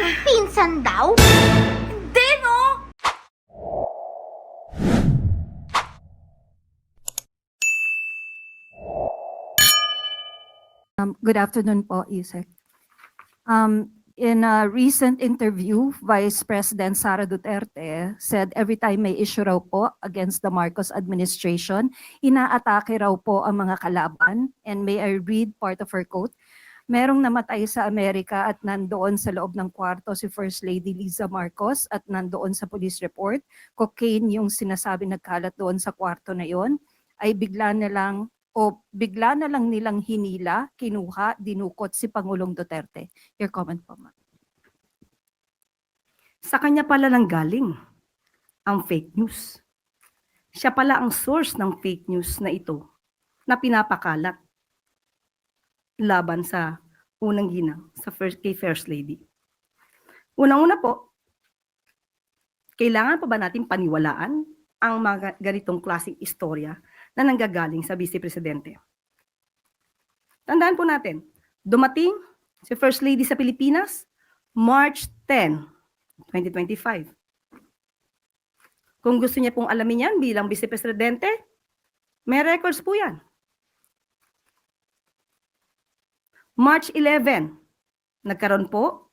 Magpinsan daw? Hindi, no? Um, good afternoon po, Isek. Um, in a recent interview, Vice President Sara Duterte said every time may issue raw po against the Marcos administration, inaatake raw po ang mga kalaban. And may I read part of her quote? Merong namatay sa Amerika at nandoon sa loob ng kwarto si First Lady Liza Marcos at nandoon sa police report. Cocaine yung sinasabi nagkalat doon sa kwarto na yon ay bigla na lang o bigla na lang nilang hinila, kinuha, dinukot si Pangulong Duterte. Your comment po, ma'am. Sa kanya pala lang galing ang fake news. Siya pala ang source ng fake news na ito na pinapakalat laban sa unang ginang sa first, kay First Lady. Unang-una po, kailangan pa ba natin paniwalaan ang mga ganitong klaseng istorya na nanggagaling sa Vice Presidente? Tandaan po natin, dumating si First Lady sa Pilipinas March 10, 2025. Kung gusto niya pong alamin yan bilang Vice Presidente, may records po yan. March 11, nagkaroon po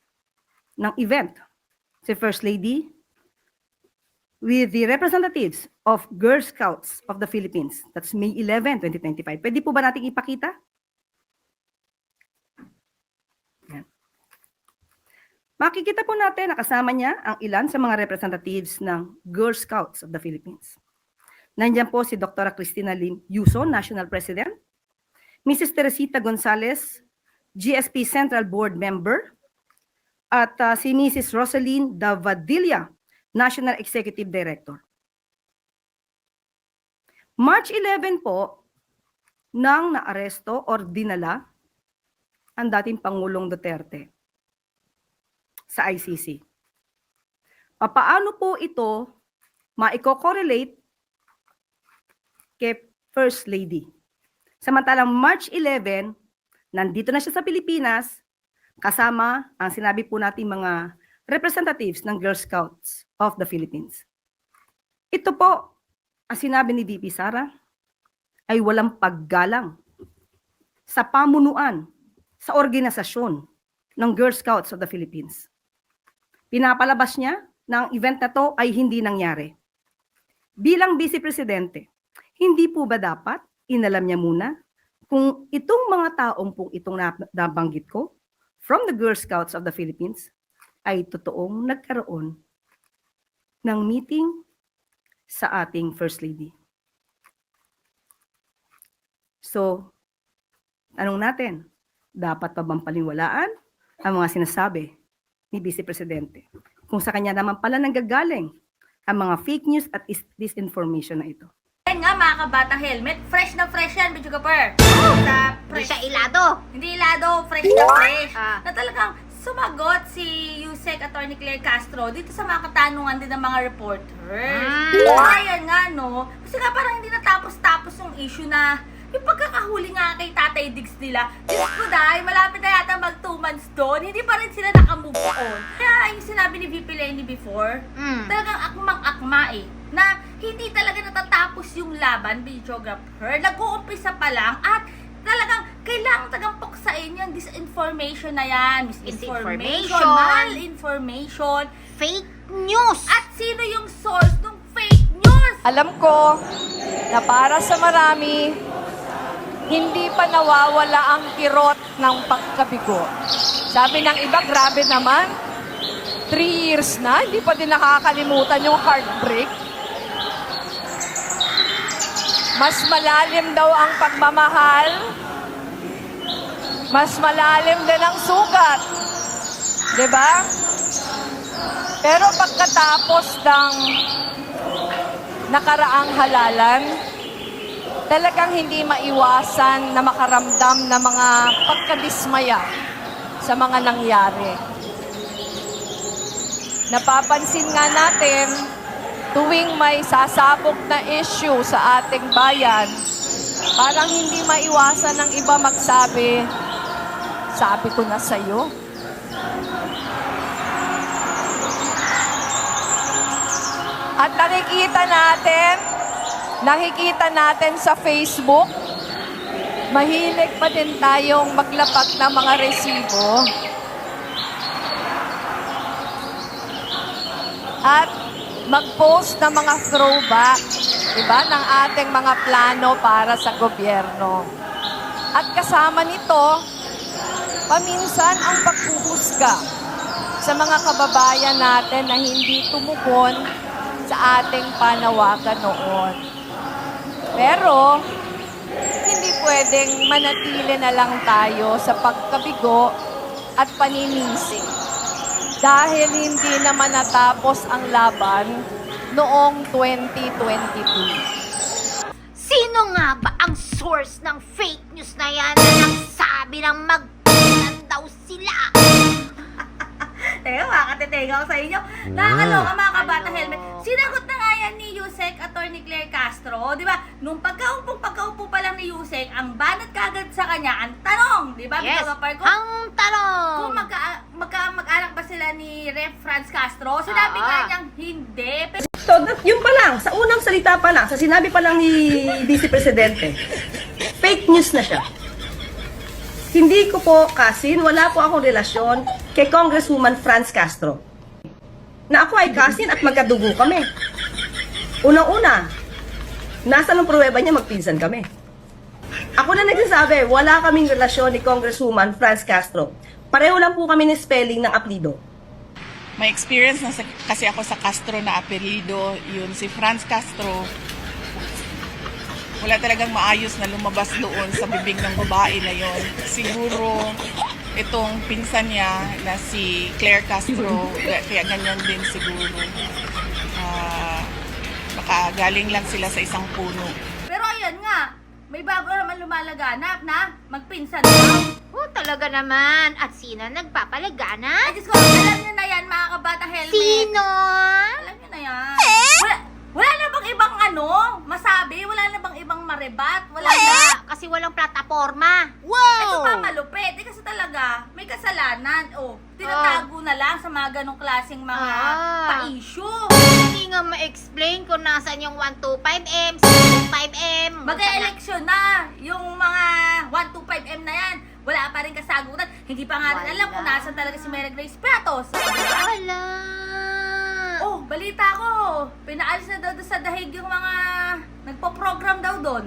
ng event si First Lady with the representatives of Girl Scouts of the Philippines. That's May 11, 2025. Pwede po ba natin ipakita? Makikita po natin na kasama niya ang ilan sa mga representatives ng Girl Scouts of the Philippines. Nandiyan po si Dr. Cristina Lim Yuso, National President, Mrs. Teresita Gonzalez, GSP Central Board Member, at uh, si Mrs. Rosaline Davadilla, National Executive Director. March 11 po, nang naaresto or dinala ang dating Pangulong Duterte sa ICC. Papaano po ito maiko-correlate kay First Lady? Samantalang March 11, nandito na siya sa Pilipinas, kasama ang sinabi po natin mga representatives ng Girl Scouts of the Philippines. Ito po, ang sinabi ni VP Sara, ay walang paggalang sa pamunuan, sa organisasyon ng Girl Scouts of the Philippines. Pinapalabas niya na ang event na to ay hindi nangyari. Bilang Vice Presidente, hindi po ba dapat inalam niya muna kung itong mga taong pong itong nab- nabanggit ko from the Girl Scouts of the Philippines ay totoong nagkaroon ng meeting sa ating First Lady. So, tanong natin, dapat pa bang paniwalaan ang mga sinasabi ni Vice Presidente kung sa kanya naman pala nanggagaling ang mga fake news at is- disinformation na ito? Nga, mga kabatang helmet. Fresh na fresh yan, Bidyo Kapar. Sa Hindi fresh. siya ilado. Hindi ilado, fresh na fresh. Ah. Na talagang sumagot si Yusek Attorney Claire Castro dito sa mga katanungan din ng mga reporters. Mm. Kaya nga, no? Kasi nga parang hindi natapos-tapos yung issue na yung pagkakahuli nga kay Tatay Diggs nila, Diyos ko dahil malapit na yata mag two months doon, hindi pa rin sila nakamove on. Kaya yung sinabi ni VP Lenny before, Mm. talagang akmang-akma eh, na hindi talaga natatapos yung laban, videographer. Nag-uumpisa pa lang at talagang kailangan tagang puksain yung disinformation na yan. Misinformation, Misinformation. malinformation. Fake news. At sino yung source ng fake news? Alam ko na para sa marami, hindi pa nawawala ang kirot ng pagkabigo. Sabi ng iba, grabe naman. Three years na, hindi pa din nakakalimutan yung heartbreak. Mas malalim daw ang pagmamahal. Mas malalim din ang sugat. ba? Pero pagkatapos ng nakaraang halalan, talagang hindi maiwasan na makaramdam ng mga pagkadismaya sa mga nangyari. Napapansin nga natin, tuwing may sasabog na issue sa ating bayan, parang hindi maiwasan ng iba magsabi, sabi ko na sa'yo. At nakikita natin, nakikita natin sa Facebook, mahilig pa din tayong maglapat ng mga resibo. At mag-post ng mga throwback, di ba, ng ating mga plano para sa gobyerno. At kasama nito, paminsan ang paghuhusga sa mga kababayan natin na hindi tumugon sa ating panawagan noon. Pero, hindi pwedeng manatili na lang tayo sa pagkabigo at paninisi. Dahil hindi naman natapos ang laban noong 2022. Sino nga ba ang source ng fake news na yan na nagsabi ng magpisan daw sila? Teka, makakatitega ko sa inyo. Nakakaloka mga kabata helmet. Sinagot na nga yan ni Yusek Attorney Claire Castro, di ba? Nung pagkaupo, pagkaupo pa lang ni Yusek, ang banat kagad sa kanya, ang tanong, di ba? Yes, ang tanong. kung magka, magka, mag-anak sila ni Ref Franz Castro? Sinabi Ah. nga niyang hindi. Pero So, that, yun pa lang, sa unang salita pa lang, sa sinabi pa lang ni Vice Presidente, fake news na siya. Hindi ko po kasin, wala po akong relasyon kay Congresswoman Franz Castro. Na ako ay kasin at magkadugo kami. Unang-una, nasa ng pruweba niya magpinsan kami. Ako na nagsasabi, wala kaming relasyon ni Congresswoman Franz Castro. Pareho lang po kami ni spelling ng apelido. May experience na sa, kasi ako sa Castro na apelido, yun si Franz Castro. Wala talagang maayos na lumabas doon sa bibig ng babae na yon. Siguro itong pinsan niya na si Claire Castro, kaya ganyan din siguro. Ah, baka galing lang sila sa isang puno. Pero ayan nga, may bago naman lumalaganap na magpinsan daw. Oh, talaga naman. At sino Ay, nagpapalaganap? Diyos ko, alam niyo na yan mga kabata helmet. Sino? Alam niyo na yan. Wala, wala na bang ibang ano, masabi? Wala na bang ibang marebat? Wala na. Wala. Kasi walang plataforma. Ito pa malupit. Eh, kasi talaga, may kasalanan. O, tinatago na lang sa mga ganong klaseng mga Ah. pa-issue. Hindi nga ma-explain kung nasan yung 125M, 5M. Mag-eleksyon na yung mga 125M na yan. Wala pa rin kasagutan. Hindi pa nga rin Wala. alam kung nasan talaga si Mary Grace Piatos. Wala. Oh, balita ko. Pinaalis na daw doon sa dahig yung mga nagpo-program daw doon.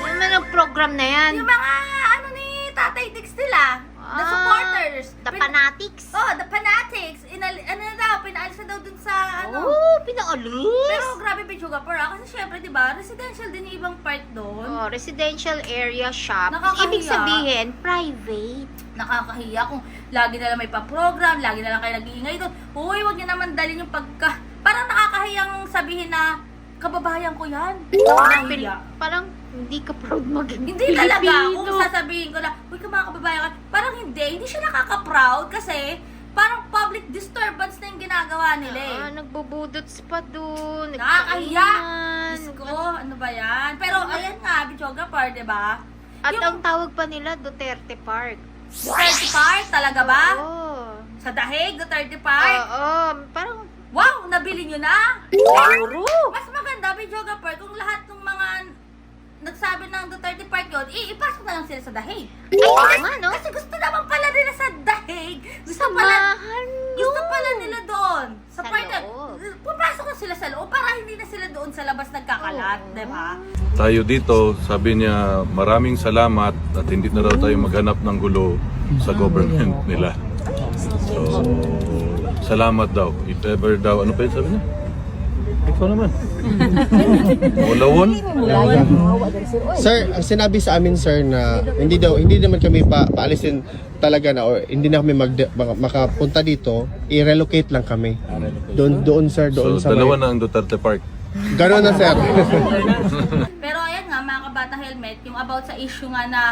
Ano man ang program na yan? Yung mga ano ni Tatay Dix nila. The Ah, supporters. The Pin- fanatics. Oh, the fanatics. Inali- ano na daw, pinaalis na daw dun sa ano. Oh, pinaalis. Pero grabe Pichuga Par, ah, kasi syempre, di ba, residential din yung ibang part doon. Oh, residential area shop. Nakakahiya. Ibig sabihin, private. Nakakahiya kung lagi na lang may pa-program, lagi na lang kayo nag-iingay doon. Uy, wag niyo naman dalhin yung pagka... Parang nakakahiyang sabihin na, kababayan ko yan. Parang, Nakakahiya. parang hindi ka proud maging Hindi talaga. Pilipino. Kung sasabihin ko na, uy, ka mga kababayan ka, parang hindi. Hindi siya nakaka-proud kasi parang public disturbance na yung ginagawa nila eh. Ah, nagbubudots pa doon. Nakakahiya. nagkainan. Diyos ko, ano ba yan? Pero ayan nga, Bichoga Par, di ba? At Yung- ang tawag pa nila, Duterte Park. Duterte Park, talaga ba? Oo. Sa Dahig, Duterte Oo, Park? parang Wow, nabili nyo na? Siguro. Mas Bichoga Par, kung lahat ng mga nagsabi ng Duterte Park yun, i- ipasok na lang sila sa Dahig. Ay, oo nga, no? Kasi gusto naman pala nila sa Dahig. Gusto pala, Samahan nyo. gusto pala nila doon. Sa, Sa part na, loob. pupasok na sila sa loob para hindi na sila doon sa labas nagkakalat, Oo. di ba? tayo dito, sabi niya maraming salamat at hindi na raw tayo maghanap ng gulo sa government nila. So, salamat daw. If ever daw, ano pa yun sabi niya? Ikaw naman. Ulawon? Sir, ang sinabi sa amin sir na hindi daw hindi naman kami pa paalisin talaga na or hindi na kami mag, maka- makapunta dito, i-relocate lang kami. Doon doon sir, doon So, sa dalawa may- na ang Duterte Park. Gano'n na sir. Pero ayan nga, mga kabata helmet, yung about sa issue nga na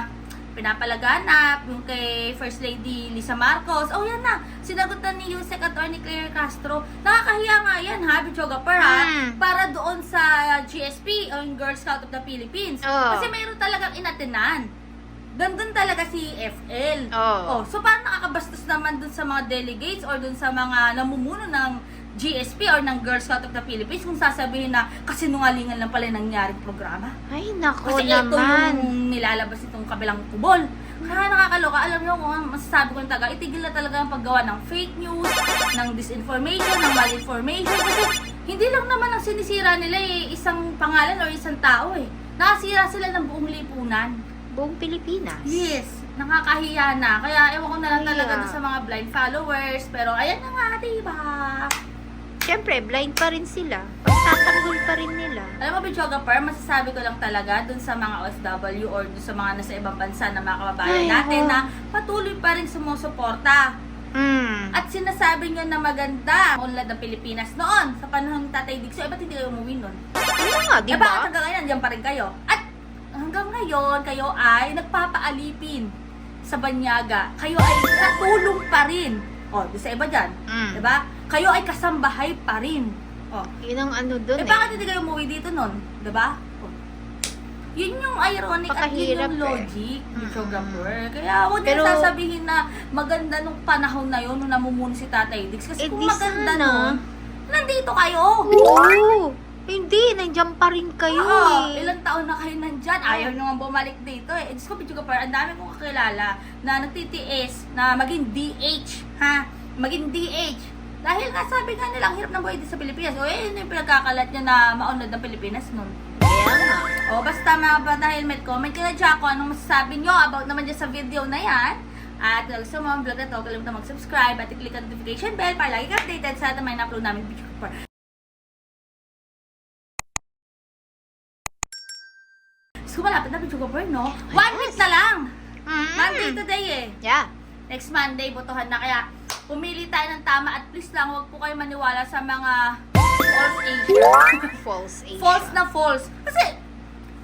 pinapalaganap, yung kay First Lady Lisa Marcos, oh yan na, sinagot na ni Yusek Attorney Claire Castro, nakakahiya nga yan ha, Bichoga Per ha, Mm. para doon sa GSP, o yung Girl Scout of the Philippines. Oo. Kasi mayroon talagang inatenan Dandun talaga si FL. Oo. Oh, so parang nakakabastos naman dun sa mga delegates or dun sa mga namumuno ng GSP or ng Girl Scout of the Philippines kung sasabihin na kasinungalingan lang pala nangyaring programa. Ay, nako Kasi ito naman. yung nilalabas itong kabilang kubol. Kaya nakakaloka. Alam niyo kung ang masasabi ko ng taga, itigil na talaga ang paggawa ng fake news, ng disinformation, ng malinformation. Kasi hindi lang naman ang sinisira nila eh, isang pangalan or isang tao eh. Nakasira sila ng buong lipunan. Buong Pilipinas. Yes, nakakahiya na. Kaya ewan ko na lang Kaya. talaga sa mga blind followers. Pero ayan na nga, diba? Siyempre, blind pa rin sila. Pagtatanggol pa rin nila. Alam mo, Bichogapur, masasabi ko lang talaga dun sa mga OFW or dun sa mga nasa ibang bansa na mga kababayan Ay, natin oo. na patuloy pa rin sumusuporta. Mm. At sinasabi nyo na maganda unlad ng Pilipinas noon sa panahon ni Tatay Digso. Eh, ba't hindi kayo umuwi nun? Ano nga, di Eh, bakit ba? hanggang ngayon, nandiyan pa rin kayo? At hanggang ngayon, kayo ay nagpapaalipin sa banyaga. Kayo ay katulong pa rin. O, di sa iba dyan. Mm. Diba? Kayo ay kasambahay pa rin. O, Yun ang ano dun eh, eh. bakit hindi kayo umuwi dito nun? Diba? O. Yun yung ironic at yun Pakahirap yung eh. logic ni. Chogapur. Kaya huwag Pero- niyo sasabihin na maganda nung panahon na yun nung namumuno si Tatay Dix. Kasi Eh, kung di maganda sana. nun, nandito kayo. Oo. Hindi, nandiyan pa rin kayo Oo, eh. ilang taon na kayo nandyan. Ayaw nyo nga bumalik dito eh. Diyos ko, Pichuga Par, ang dami kong kakilala na nagtitiis na maging DH, ha? Maging DH. Dahil nga sabi nga nila, ang hirap ng buhay dito sa Pilipinas. O eh, yun yung pinagkakalat nyo na maunlad ng Pilipinas nun. Kaya nga. O, basta mga bata helmet, comment nyo na dyan kung anong masasabi nyo about naman dyan sa video na yan. At kung gusto mo ang vlog na to, kalimutan mag-subscribe at i-click ang notification bell para lagi ka updated sa lahat ng mga na-upload namin video. So, malapit na video no? One week na lang! Mm. Monday today eh. Yeah. Next Monday, botohan na. Kaya, pumili tayo ng tama at please lang, huwag po kayo maniwala sa mga false agents. False age. false na false. Kasi,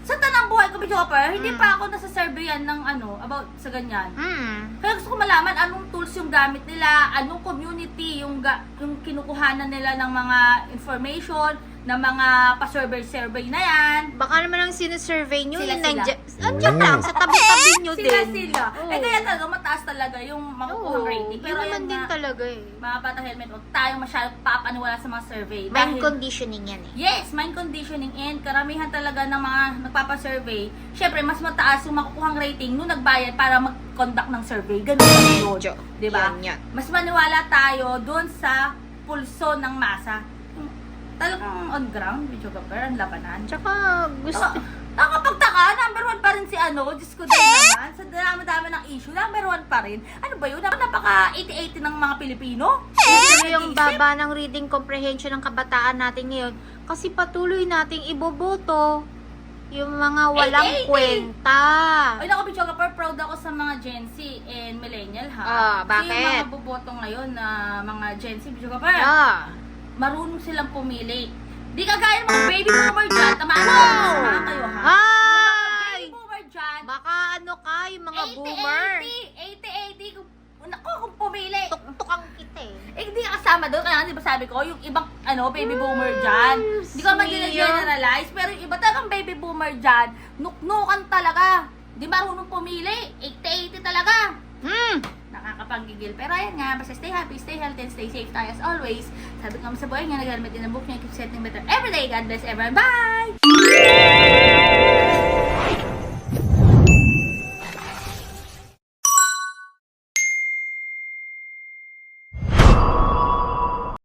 sa tanang buhay ko, hindi Mm. pa ako nasa surveyan ng ano, about sa ganyan. Mm. Kaya gusto ko malaman anong tools yung gamit nila, anong community yung, yung kinukuhanan nila ng mga information, ng mga pa-survey-survey na yan. Baka naman ang sinesurvey nyo, Sila, yung sila. nandiyan, nandiyan lang, sa tabi-tabi nyo Sila din. sila. Oo. Eh kaya talaga mataas talaga yung makukuha Oo, rating. yun Pero naman din nga, talaga eh. mga bata helmet, huwag tayong masyadong papaniwala sa mga survey. Mind Dahil- conditioning yan eh. Yes, mind conditioning and karamihan talaga ng mga nagpapasurvey, syempre mas mataas yung makukuhang rating nung nagbayad para mag-conduct ng survey. Ganun lang yun. Medyo. Di ba? Yan, yan. Mas maniwala tayo doon sa pulso ng masa. Talagang on ground, video ka ang labanan. Tsaka, gusto, Ah, nakakapagtaka, number one pa rin si ano, Diyos ko din naman. Sa dami-dami ng issue, number one pa rin. Ano ba yun? Napaka 80-80 ng mga Pilipino. Pero yung baba ng reading comprehension ng kabataan natin ngayon, kasi patuloy nating iboboto yung mga walang 80-80. kwenta. Ay, naku, Bichoga, per proud ako sa mga Gen Z and Millennial, ha? Ah, Kasi yung bakit? mga boboto ngayon na mga Gen Z, Bichoga, per, Yeah. Marunong silang pumili. Di kagaya ng mga baby boomer dyan, tamaan Wow! wow! kayo, ha? Yung mga Ay! baby boomer dyan, Baka ano ka, yung mga 80, boomer. 80, 80, 80, kung, naku, kung pumili. Tuktukan kita eh. Eh, hindi ka kasama doon. Kaya di ba sabi ko, yung ibang ano, baby boomer dyan. Hindi ko man sweet. generalize pero yung iba talagang baby boomer dyan, nuknukan talaga. Di marunong pumili. 80-80 talaga. Hmm. Nakakapanggigil. Pero ayan nga, basta stay happy, stay healthy, and stay safe tayo as always. Sabi ko nga sa buhay nga, nag-helmet din ang book niya, keep setting better every day. God bless everyone. Bye!